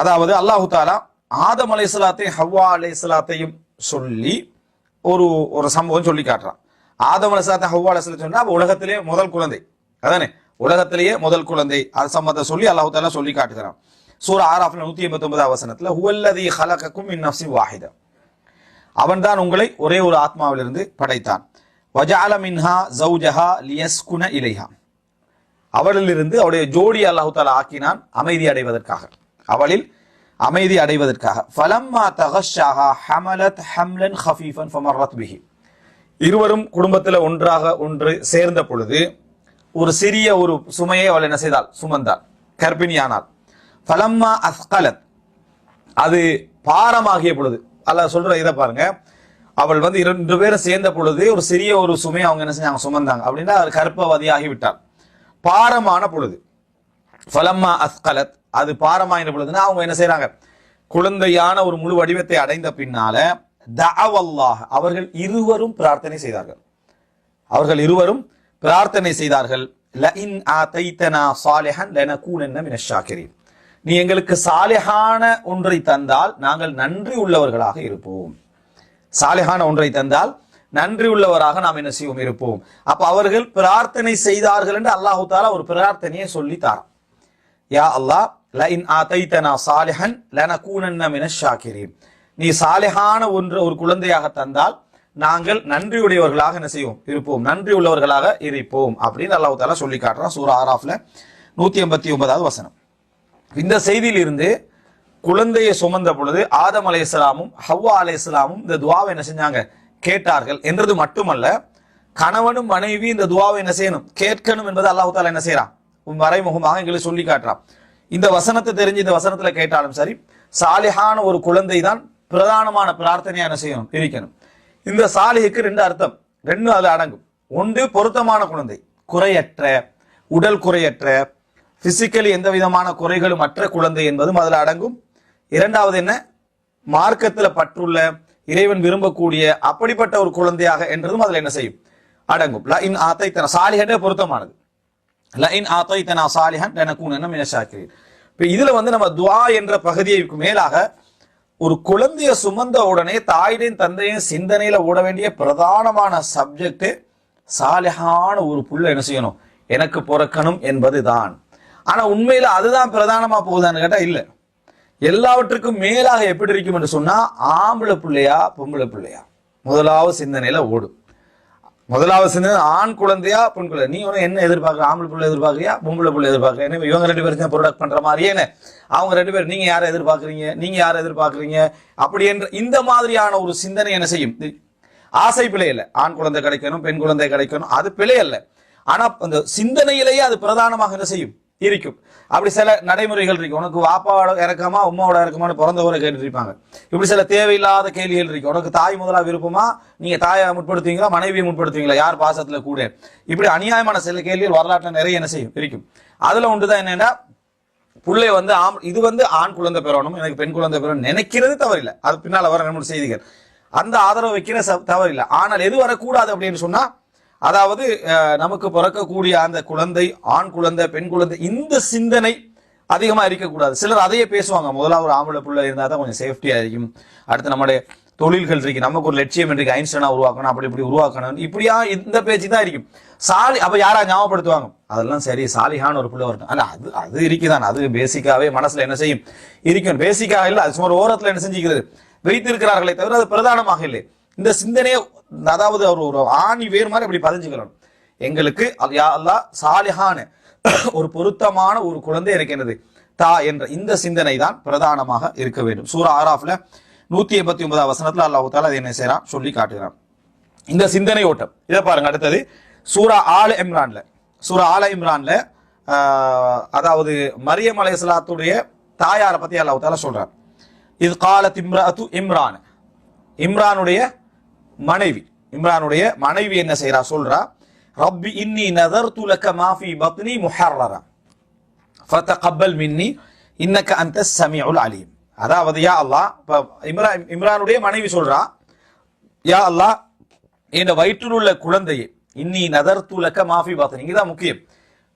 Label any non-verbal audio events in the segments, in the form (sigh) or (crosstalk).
அதாவது அல்லாஹு தாலா ஆதம் அலைஹிஸ்ஸலாத்தையும் ஹவ்வா அலைஹிஸ்ஸலாத்தையும் சொல்லி ஒரு ஒரு சம்பவம் சொல்லி காட்டுறான். ஆதம் அலைஹிஸ்ஸலாத்தை ஹவ்வா அலைஹிஸ்ஸலாத்தை சொன்னா உலகத்திலே முதல் குழந்தை. அதானே? உலகத்திலேயே முதல் குழந்தை. அது சம்பந்தம் சொல்லி அல்லாஹு தாலா சொல்லி காட்டுகிறான். சூர ஆராஃப்ல நூத்தி எண்பத்தி ஒன்பதாவது வசனத்துல ஹுவல்லதி ஹலகக்கும் மின் நஃப்ஸின் வாஹிதா. அவன்தான் உங்களை ஒரே ஒரு ஆத்மாவிலிருந்து படைத்தான். வஜால மின்ஹா ஜௌஜஹா லியஸ்குன இலைஹா. அவளிலிருந்து அவருடைய ஜோடி அல்லாஹு தாலா ஆக்கினான் அமைதி அடைவதற்காக. அவளில் அமைதி அடைவதற்காக. ஃபலம்மா தகஷாஹா ஹமலத் ஹம்லன் ஹஃபீஃபன் ஃபமர்ரத் பிஹி இருவரும் குடும்பத்தில் ஒன்றாக ஒன்று சேர்ந்த பொழுது ஒரு சிறிய ஒரு சுமையை அவள் என்ன செய்தாள்? சுமந்தாள். கர்ப்பிணியானாள். ஃபலம்மா அஸ்கலத் அது பாரமாகிய பொழுது. அல்ல சொல்ற இதை பாருங்க. அவள் வந்து இரண்டு பேரும் சேர்ந்த பொழுது ஒரு சிறிய ஒரு சுமையை அவங்க என்ன செஞ்சாங்க? சுமந்தாங்க. அப்படின்னா அவர் கற்பவதியாகி விட்டார் பாரமான பொழுது. ஃபலம்மா அஸ்கலத். அது பாரமாயின பொழுதுனா அவங்க என்ன செய்யறாங்க குழந்தையான ஒரு முழு வடிவத்தை அடைந்த பின்னால தஅவல்லாஹ் அவர்கள் இருவரும் பிரார்த்தனை செய்தார்கள். அவர்கள் இருவரும் பிரார்த்தனை செய்தார்கள். லஇன் ஆதைத்தனா சாலிஹன் லனகூனன்ன மினஷ் ஷாக்கிரீன். நீ எங்களுக்கு சாலிஹான ஒன்றை தந்தால் நாங்கள் நன்றி உள்ளவர்களாக இருப்போம். சாலிஹான ஒன்றை தந்தால் நன்றி உள்ளவராக நாம் என்ன செய்வோம்? இருப்போம். அப்ப அவர்கள் பிரார்த்தனை செய்தார்கள் என்று அல்லாஹு தாலா ஒரு பிரார்த்தனையை சொல்லி தாரான் யா அல்லாஹ் லைன் ஆதைத்தனா சாலிஹன் லனகூனன்ன மின ஷாக்கிரீன் நீ சாலிஹான ஒன்று ஒரு குழந்தையாக தந்தால் நாங்கள் நன்றியுடையவர்களாக என்ன செய்வோம் இருப்போம் நன்றி உள்ளவர்களாக இருப்போம் அப்படின்னு அல்லாஹ் தாலா சொல்லி காட்டுறான் சூரா ஆராஃப்ல நூத்தி எண்பத்தி ஒன்பதாவது வசனம் இந்த செய்தியில் இருந்து குழந்தையை சுமந்த பொழுது ஆதம் அலைஹிஸ்ஸலாமும் ஹவ்வா அலைஹிஸ்ஸலாமும் இந்த துவாவை என்ன செஞ்சாங்க கேட்டார்கள் என்றது மட்டுமல்ல கணவனும் மனைவி இந்த துவாவை என்ன செய்யணும் கேட்கணும் என்பது அல்லாஹு தாலா என்ன செய்யறான் மறைமுகமாக எங்களுக்கு சொல்லி காட்டுறான். இந்த வசனத்தை தெரிஞ்சு இந்த வசனத்துல கேட்டாலும் சரி சாலிஹான ஒரு குழந்தை தான் பிரதானமான பிரார்த்தனையா என்ன செய்யணும்? இருக்கணும் இந்த சாலிஹுக்கு ரெண்டு அர்த்தம். ரெண்டு அதில் அடங்கும். ஒன்று பொருத்தமான குழந்தை. குறையற்ற உடல் குறையற்ற பிசிக்கலி எந்த விதமான குறைகளும் அற்ற குழந்தை என்பதும் அதில் அடங்கும். இரண்டாவது என்ன? மார்க்கத்தில் பற்றுள்ள இறைவன் விரும்பக்கூடிய அப்படிப்பட்ட ஒரு குழந்தையாக என்றதும் அதில் என்ன செய்யும்? அடங்கும். ல இன் ஆத்தைத்தன. பொருத்தமானது. ல இன் ஆத்தைத்தனா சாலிஹன் லனகூனன்ன மின ஷாக்கிரீன் இப்போ இதில் வந்து நம்ம துவா என்ற பகுதிக்கு மேலாக ஒரு குழந்தைய சுமந்த உடனே தாயுடையும் தந்தையும் சிந்தனையில ஓட வேண்டிய பிரதானமான சப்ஜெக்ட் சாலிஹான ஒரு புள்ள என்ன செய்யணும்? எனக்கு பிறக்கணும் என்பது தான் ஆனா உண்மையில அதுதான் பிரதானமா போகுதான்னு கேட்டா இல்ல. எல்லாவற்றுக்கும் மேலாக எப்படி இருக்கும் என்று சொன்னா ஆம்பளை பிள்ளையா பொம்பளை பிள்ளையா? முதலாவது சிந்தனையில ஓடும் முதலாவது சிந்தனை ஆண் குழந்தையா பெண் குழந்தை நீ ஒன்று என்ன எதிர்பார்க்க ஆம்பளை பிள்ளை எதிர்பார்க்கறியா? பொம்பளை பிள்ளை எதிர்பார்க்க என்ன இவங்க ரெண்டு பேரும் ப்ரொடக்ட் பண்ற மாதிரியே என்ன? அவங்க ரெண்டு பேரும் நீங்க யாரை எதிர்பார்க்குறீங்க? நீங்க யாரை எதிர்பார்க்குறீங்க? அப்படி என்ற இந்த மாதிரியான ஒரு சிந்தனை என்ன செய்யும்? ஆசை பிழை இல்லை ஆண் குழந்தை கிடைக்கணும் பெண் குழந்தை கிடைக்கணும் அது பிழை அல்ல. ஆனா அந்த சிந்தனையிலேயே அது பிரதானமாக என்ன செய்யும்? இருக்கும். அப்படி சில நடைமுறைகள் இருக்கு உனக்கு வாப்பாவோட இறக்கமா உமாவோட இறக்கமானு பிறந்தவரை கேட்டுட்டு இருப்பாங்க இப்படி சில தேவையில்லாத கேள்விகள் இருக்கு உனக்கு தாய் முதலா விருப்பமா? நீங்க தாயை முற்படுத்துவீங்களா? மனைவியை முற்படுத்துவீங்களா? யார் பாசத்துல கூட. இப்படி அநியாயமான சில கேள்விகள் வரலாற்றில் நிறைய என்ன செய்யும்? இருக்கும். அதுல ஒன்றுதான் என்னன்னா புள்ளை வந்து ஆம் இது வந்து ஆண் குழந்தை பெறணும் எனக்கு பெண் குழந்தை பெறணும் நினைக்கிறது தவறில்லை. அது பின்னால் வர நம்முடைய செய்திகள். அந்த ஆதரவு வைக்கிற தவறில்லை. ஆனால் எது வரக்கூடாது அப்படின்னு சொன்னா அதாவது நமக்கு பிறக்கக்கூடிய அந்த குழந்தை ஆண் குழந்தை பெண் குழந்தை இந்த சிந்தனை அதிகமாக இருக்கக்கூடாது. சிலர் அதையே பேசுவாங்க. முதலாவது ஒரு ஆம்பளை பிள்ளை இருந்தால் தான் கொஞ்சம் சேஃப்டியாக இருக்கும். அடுத்து நம்முடைய தொழில்கள் இருக்கு. நமக்கு ஒரு லட்சியம் இருக்கு. ஐன்ஸ்டனா உருவாக்கணும் அப்படி இப்படி உருவாக்கணும் இப்படியா இந்த பேச்சு தான் இருக்கும். சாலி அப்ப யாரா ஞாபகப்படுத்துவாங்க? அதெல்லாம் சரி. சாலிஹான் ஒரு பிள்ளை வரட்டும். ஆனால் அது அது இருக்குதான். அது பேசிக்காவே மனசுல என்ன செய்யும்? இருக்கும் பேசிக்காக இல்லை. அது சும்மா ஓரத்தில் ஓரத்துல என்ன செஞ்சுக்கிறது? வைத்திருக்கிறார்களே தவிர அது பிரதானமாக இல்லை. இந்த சிந்தனையை அதாவது அவர் ஒரு ஆணி வேர் மாதிரி அப்படி பதிஞ்சுக்கணும். எங்களுக்கு அல்லா யா சாலிஹான (coughs) ஒரு பொருத்தமான ஒரு குழந்தை இருக்கின்றது தா என்ற இந்த சிந்தனை தான் பிரதானமாக இருக்க வேண்டும். சூரா ஆராஃப்ல நூத்தி எண்பத்தி ஒன்பதாம் வசனத்துல அல்லாஹு தாலா அதை என்ன செய்யறான் சொல்லி காட்டுகிறான். இந்த சிந்தனை ஓட்டம். இதை பாருங்க அடுத்தது. சூரா ஆல இம்ரான்ல. சூரா ஆல இம்ரான்ல ஆஹ், அதாவது மரியம் அலைஹிஸ்ஸலாத்துடைய தாயாரை பத்தி அல்லாஹு தாலா சொல்றான். இது காலத் இம்ராத்து இம்ரான். இம்ரானுடைய மனைவி. இம்ரானுடைய மனைவி என்ன செய்யறா சொல்றா ரப்பி இன்னி நதர் துலக்க மாஃபி பத்னி முஹர்ரரா. ஃபதகப்பல் மின்னி இன்னக்க அந்த சமியுல் அலீம். அதாவது யா அல்லாஹ் இப்போ இம்ரா இம்ரானுடைய மனைவி சொல்றா யா அல்லாஹ் என் வயிற்றில் உள்ள குழந்தையை இன்னி நதர் துலக்க மாஃபி பத்னி. இங்கதான் முக்கியம்.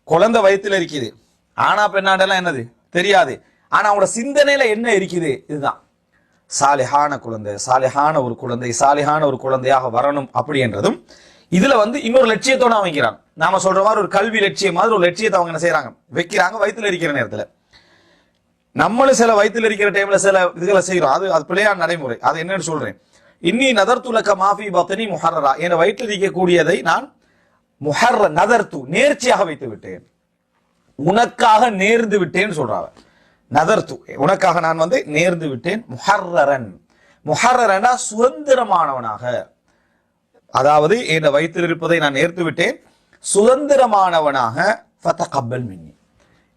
குழந்தை வயிற்றில் இருக்குது. ஆனா பெண்ணாண்டெல்லாம் என்னது? தெரியாது. ஆனா அவங்களோட சிந்தனையில என்ன இருக்குது? இதுதான். சாலிஹான குழந்தை சாலிஹான ஒரு குழந்தை சாலிஹான ஒரு குழந்தையாக வரணும் அப்படி என்றதும் இதுல வந்து இன்னொரு லட்சியத்தோட அவங்க நாம சொல்ற மாதிரி ஒரு கல்வி லட்சியம் மாதிரி ஒரு லட்சியத்தை அவங்க என்ன செய்யறாங்க வைக்கிறாங்க வயித்துல இருக்கிற நேரத்துல. நம்மளும் சில வயித்துல இருக்கிற டைம்ல சில இதுகளை செய்யறோம் அது அது பிள்ளையான நடைமுறை. அது என்னன்னு சொல்றேன். இன்னி நதர்த்துலக்க மாஃபி பத்தனி முஹர்ரா என் வயிற்றில் இருக்கக்கூடியதை நான் முஹர்ர நதர்த்து நேர்ச்சியாக வைத்து விட்டேன் உனக்காக நேர்ந்து விட்டேன்னு சொல்றாங்க நதர்த்து உனக்காக நான் வந்து நேர்ந்து விட்டேன். முஹர்ரன் முஹர்ரனா சுதந்திரமானவனாக. அதாவது என்னை வைத்திருப்பதை இருப்பதை நான் நேர்த்து விட்டேன். சுதந்திரமானவனாக. ஃபதகப்பல் மின்னி.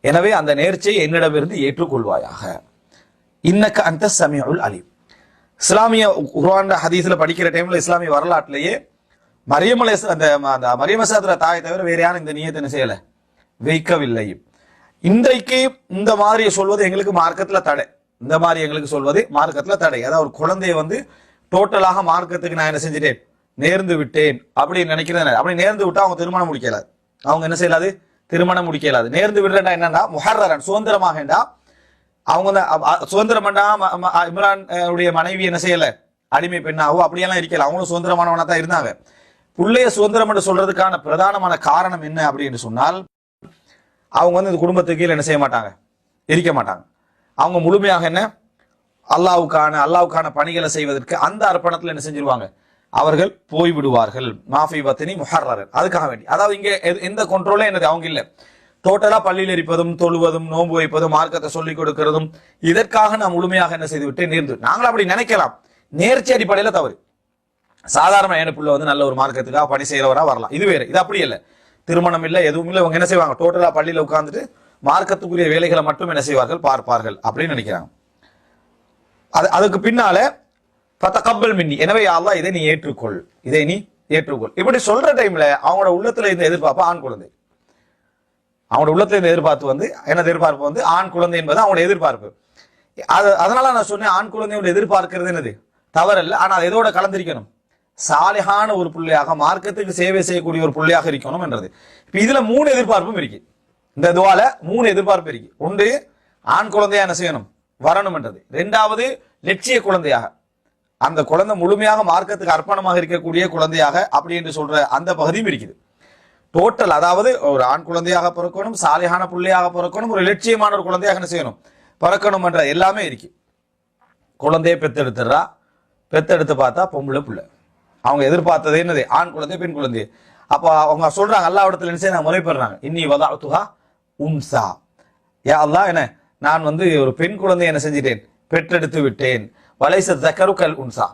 எனவே அந்த நேர்ச்சியை என்னிடமிருந்து ஏற்றுக்கொள்வாயாக. இன்னக்கு அந்த சமீஉல் அலீம். இஸ்லாமிய குர்ஆன் ஹதீஸ்ல படிக்கிற டைம்ல இஸ்லாமிய வரலாற்றிலேயே மரியமலை அந்த அந்த தாயை தவிர வேற யாரும் இந்த நியத்தை என்ன வைக்கவில்லையும் வைக்கவில்லை. இன்றைக்கு இந்த மாதிரி சொல்வது எங்களுக்கு மார்க்கத்தில் தடை. இந்த மாதிரி எங்களுக்கு சொல்வது மார்க்கத்தில் தடை. அதாவது ஒரு குழந்தைய வந்து டோட்டலாக மார்க்கத்துக்கு நான் என்ன செஞ்சிட்டேன்? நேர்ந்து விட்டேன் அப்படின்னு நினைக்கிறேன் அப்படி நேர்ந்து விட்டா அவங்க திருமணம் முடிக்கலாது. அவங்க என்ன செய்யலாது? திருமணம் முடிக்கலாது. நேர்ந்து விடுறேன்டா என்னன்னா முஹர்ரன் சுதந்திரமாகண்டா அவங்க வந்து அ- சுதந்திரம் இம்ரான் உடைய மனைவி என்ன செய்யல? அடிமை பெண்ணாவோ அப்படியெல்லாம் இருக்கல அவங்களும் சுதந்திரமானவனா தான் இருந்தாங்க. பிள்ளைய சுதந்திரம் என்று சொல்றதுக்கான பிரதானமான காரணம் என்ன அப்படின்னு சொன்னால் அவங்க வந்து இந்த குடும்பத்துக்கு கீழே என்ன செய்ய மாட்டாங்க? எரிக்க மாட்டாங்க. அவங்க முழுமையாக என்ன? அல்லாவுக்கான அல்லாவுக்கான பணிகளை செய்வதற்கு அந்த அர்ப்பணத்தில் என்ன செஞ்சிருவாங்க? அவர்கள் போய் விடுவார்கள் மாஃபி பத்தினி முஹர்ரர். அதுக்காக வேண்டி. அதாவது இங்க எது- எந்த கண்ட்ரோலே என்னது? அவங்க இல்லை. டோட்டலா பள்ளியில் இருப்பதும் தொழுவதும் நோன்பு வைப்பதும் மார்க்கத்தை சொல்லிக் கொடுக்கிறதும் இதற்காக நான் முழுமையாக என்ன செய்து விட்டு நேர்ந்து. நாங்களும் அப்படி நினைக்கலாம். நேர்ச்சி அடிப்படையில் தவறு. சாதாரண என் வந்து நல்ல ஒரு மார்க்கத்துக்காக பணி செய்யறவரா வரலாம். இது வேற. இது அப்படி இல்லை. திருமணம் இல்லை எதுவும் இல்லை இவங்க என்ன செய்வாங்க? டோட்டலாக பள்ளியில் உட்காந்துட்டு மார்க்கத்துக்குரிய வேலைகளை மட்டும் என்ன செய்வார்கள்? பார்ப்பார்கள் அப்படின்னு நினைக்கிறாங்க. அது அதுக்கு பின்னால கப்பல் மின்னி. எனவே அல்லாஹ் இதை நீ ஏற்றுக்கொள். இதை நீ ஏற்றுக்கொள். இப்படி சொல்ற டைம்ல அவங்களோட உள்ளத்துல இந்த எதிர்பார்ப்பு ஆண் குழந்தை. அவங்களோட உள்ளத்துல இந்த எதிர்பார்ப்பு வந்து என்ன எதிர்பார்ப்பு வந்து? ஆண் குழந்தை என்பது அவங்களோட எதிர்பார்ப்பு. அது அதனால நான் சொன்னேன் ஆண் குழந்தையோட எதிர்பார்க்கிறது என்னது? தவறல்ல ஆனா அதை எதோட கலந்திருக்கணும். சாலிகான ஒரு பிள்ளையாக மார்க்கத்துக்கு சேவை செய்யக்கூடிய ஒரு பிள்ளையாக இருக்கணும் என்றது. இப்போ இதுல மூணு எதிர்பார்ப்பும் இருக்கு. இந்த துவால மூணு எதிர்பார்ப்பு இருக்கு. ஒன்று ஆண் குழந்தையா என்ன செய்யணும்? வரணும் என்றது. ரெண்டாவது லட்சிய குழந்தையாக. அந்த குழந்தை முழுமையாக மார்க்கத்துக்கு அர்ப்பணமாக இருக்கக்கூடிய குழந்தையாக அப்படி என்று சொல்ற அந்த பகுதியும் இருக்குது. டோட்டல் அதாவது ஒரு ஆண் குழந்தையாக பிறக்கணும் சாலையான பிள்ளையாக பிறக்கணும் ஒரு லட்சியமான ஒரு குழந்தையாக என்ன செய்யணும்? பிறக்கணும் என்ற எல்லாமே இருக்கு. குழந்தைய பெத்தெடுத்துடுறா. பெத்தெடுத்து பார்த்தா பொம்பளை பிள்ளை. அவங்க எதிர்பார்த்தது என்னது? ஆண் குழந்தை பெண் குழந்தை அப்போ அவங்க சொல்றாங்க அல்லா இடத்துல என்ன நான் முறைப்படுறாங்க இன்னி வதாத்துஹா உம்சா யா அல்லா என்ன? நான் வந்து ஒரு பெண் குழந்தை என்ன செஞ்சிட்டேன்? பெற்றெடுத்து விட்டேன். வலைச தக்கரு கல் உன்சா.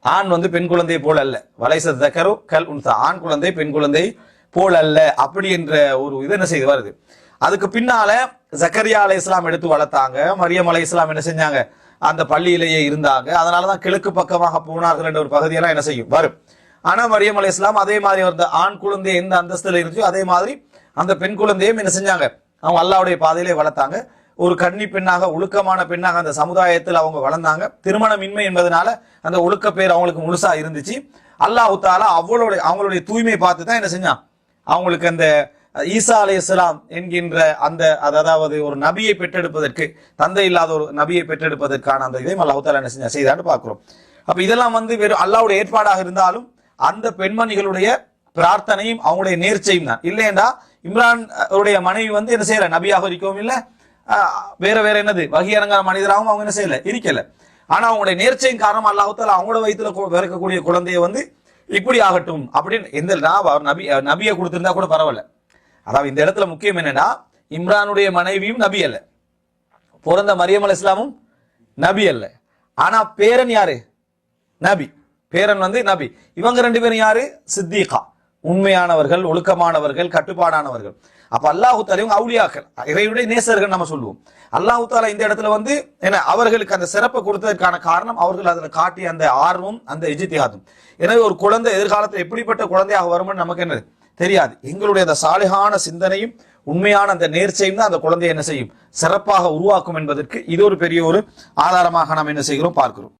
ஆண் வந்து பெண் குழந்தை போல அல்ல. வலைச தக்கரு கல் உன்சா. ஆண் குழந்தை பெண் குழந்தை போல் அல்ல. அப்படி என்ற ஒரு இது என்ன செய்து வருது. அதுக்கு பின்னால ஜக்கரியா அலை இஸ்லாம் எடுத்து வளர்த்தாங்க. மரியம் அலை இஸ்லாம் என்ன செஞ்சாங்க? அந்த பள்ளியிலேயே இருந்தாங்க. அதனாலதான் கிழக்கு பக்கமாக போனார்கள் என்ற ஒரு பகுதியெல்லாம் என்ன செய்யும்? வரும். ஆனா மரியம் அலி இஸ்லாம் அதே மாதிரி அந்த ஆண் குழந்தை எந்த அந்தஸ்தில் இருந்துச்சோ அதே மாதிரி அந்த பெண் குழந்தையும் என்ன செஞ்சாங்க? அவங்க அல்லாவுடைய பாதையிலே வளர்த்தாங்க. ஒரு கன்னி பெண்ணாக ஒழுக்கமான பெண்ணாக அந்த சமுதாயத்தில் அவங்க வளர்ந்தாங்க. திருமணமின்மை என்பதனால அந்த ஒழுக்க பேர் அவங்களுக்கு முழுசா இருந்துச்சு. அல்லாஹு தாலா அவளுடைய அவங்களுடைய தூய்மை பார்த்து தான் என்ன செஞ்சான்? அவங்களுக்கு அந்த ஈசா அலைஹிஸ்ஸலாம் என்கின்ற அந்த அது அதாவது ஒரு நபியை பெற்றெடுப்பதற்கு தந்தை இல்லாத ஒரு நபியை பெற்றெடுப்பதற்கான அந்த இதையும் அல்லாஹால என்ன செஞ்ச செய்தான்னு பார்க்குறோம். அப்போ இதெல்லாம் வந்து வெறும் அல்லாவுடைய ஏற்பாடாக இருந்தாலும் அந்த பெண்மணிகளுடைய பிரார்த்தனையும் அவங்களுடைய நேர்ச்சையும் தான். இல்லையண்டா இம்ரான் உடைய மனைவி வந்து என்ன செய்யல? நபியாக இருக்கவும் இல்லை வேற வேற என்னது? வகியரங்கான மனிதராகவும் அவங்க என்ன செய்யல? இருக்கல. ஆனா அவங்களுடைய நேர்ச்சையின் காரணம் அல்லாஹால அவங்களோட வயிற்றுல பிறக்கக்கூடிய குழந்தைய வந்து இப்படி ஆகட்டும் அப்படின்னு எந்த நபி நபியை கொடுத்துருந்தா கூட பரவாயில்ல. அதாவது இந்த இடத்துல முக்கியம் என்னன்னா இம்ரானுடைய மனைவியும் நபி அல்ல. பிறந்த மரியம் அலி இஸ்லாமும் நபி அல்ல. ஆனா பேரன் யாரு? நபி. பேரன் வந்து நபி. இவங்க ரெண்டு பேரும் யாரு? சித்திகா. உண்மையானவர்கள் ஒழுக்கமானவர்கள் கட்டுப்பாடானவர்கள். அப்ப அல்லாஹு தாலா இவங்க அவுலியாக்கள் இறையுடைய நேசர்கள் நம்ம சொல்லுவோம். அல்லாஹு தாலா இந்த இடத்துல வந்து என்ன அவர்களுக்கு அந்த சிறப்பை கொடுத்ததற்கான காரணம் அவர்கள் அதில் காட்டிய அந்த ஆர்வம் அந்த இஜித்தியாதும் எனவே ஒரு குழந்தை எதிர்காலத்தில் எப்படிப்பட்ட குழந்தையாக வரும்னு நமக்கு என்ன தெரியாது. எங்களுடைய அந்த சாலிகான சிந்தனையும் உண்மையான அந்த நேர்ச்சையும் தான் அந்த குழந்தை என்ன செய்யும்? சிறப்பாக உருவாக்கும் என்பதற்கு இது ஒரு பெரிய ஒரு ஆதாரமாக நாம் என்ன செய்கிறோம்? பார்க்கிறோம்.